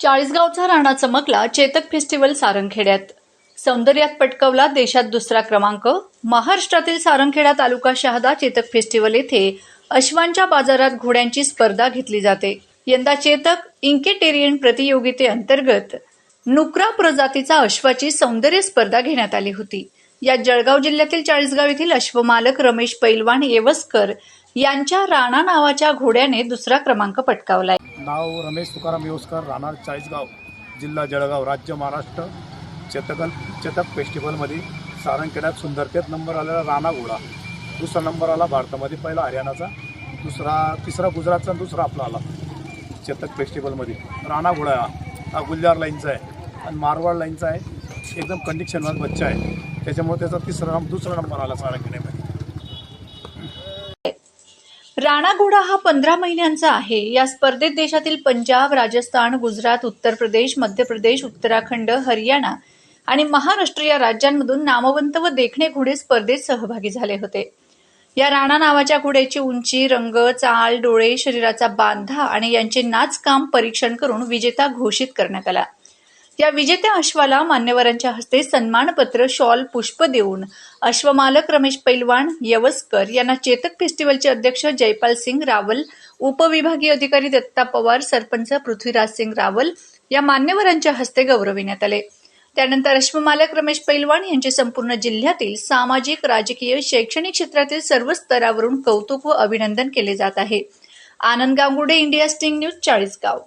चाळीसगावचा राणा चमकला चेतक फेस्टिवल सारंगखेड्यात. सौंदर्यात पटकवला देशात दुसरा क्रमांक. महाराष्ट्रातील सारंगखेडा तालुका शहादा चेतक फेस्टिवल येथे अश्वांच्या बाजारात घोड्यांची स्पर्धा घेतली जाते. यंदा चेतक इंकेटेरियन प्रतियोगितेअंतर्गत नुकरा प्रजातीचा अश्वाची सौंदर्य स्पर्धा घेण्यात आली होती. या जळगाव जिल्ह्यातील चाळीसगाव येथील अश्वमालक रमेश पैलवान येवस्कर यांच्या राणा नावाच्या घोड्याने दुसरा क्रमांक पटकावलाय. नाव रमेश तुकाराम येवस्कर राहणार चाळीसगाव जिल्हा जळगाव राज्य महाराष्ट्र. चेतकल चेतक फेस्टिवलमध्ये सारंगखेड्यात सुंदरखेत नंबर आलेला राणा घोडा. दुसरा नंबर आला भारतामध्ये पहिला हरियाणाचा. दुसरा तिसरा गुजरातचा दुसरा आपला आला. चेतक फेस्टिवलमध्ये राणा घोडा हा. गुल्जार लाईनचा आहे आणि मारवाड लाईनचा आहे. एकदम कंडिशनवर बच्चा आहे. त्याच्यामुळे त्याचा तिसरा नंबर दुसरा नंबर आला सारंगखेड्यामध्ये. राणा घोडा हा पंधरा महिन्यांचा आहे. या स्पर्धेत देशातील पंजाब राजस्थान गुजरात उत्तर प्रदेश मध्य प्रदेश उत्तराखंड हरियाणा आणि महाराष्ट्र या राज्यांमधून नामवंत व देखणे घोडे स्पर्धेत सहभागी झाले होते. या राणा नावाच्या घोड्याची उंची रंग चाल डोळे शरीराचा बांधा आणि यांचे नाचकाम परीक्षण करून विजेता घोषित करण्यात आला. या विजेत्या अश्वाला मान्यवरांच्या हस्ते सन्मानपत्र शॉल पुष्प देऊन. अश्वमालक रमेश पैलवान यवसकर यांना चेतक फेस्टिवलचे अध्यक्ष जयपाल सिंग रावल उपविभागीय अधिकारी दत्ता पवार सरपंच पृथ्वीराज सिंग रावल या मान्यवरांच्या हस्ते गौरविण्यात आले. त्यानंतर अश्वमालक रमेश पैलवान यांचे संपूर्ण जिल्ह्यातील सामाजिक राजकीय शैक्षणिक क्षेत्रातील सर्व स्तरावरून कौतुक व अभिनंदन केले जात आहे. Anand Gangude India sting news Chalisgaon.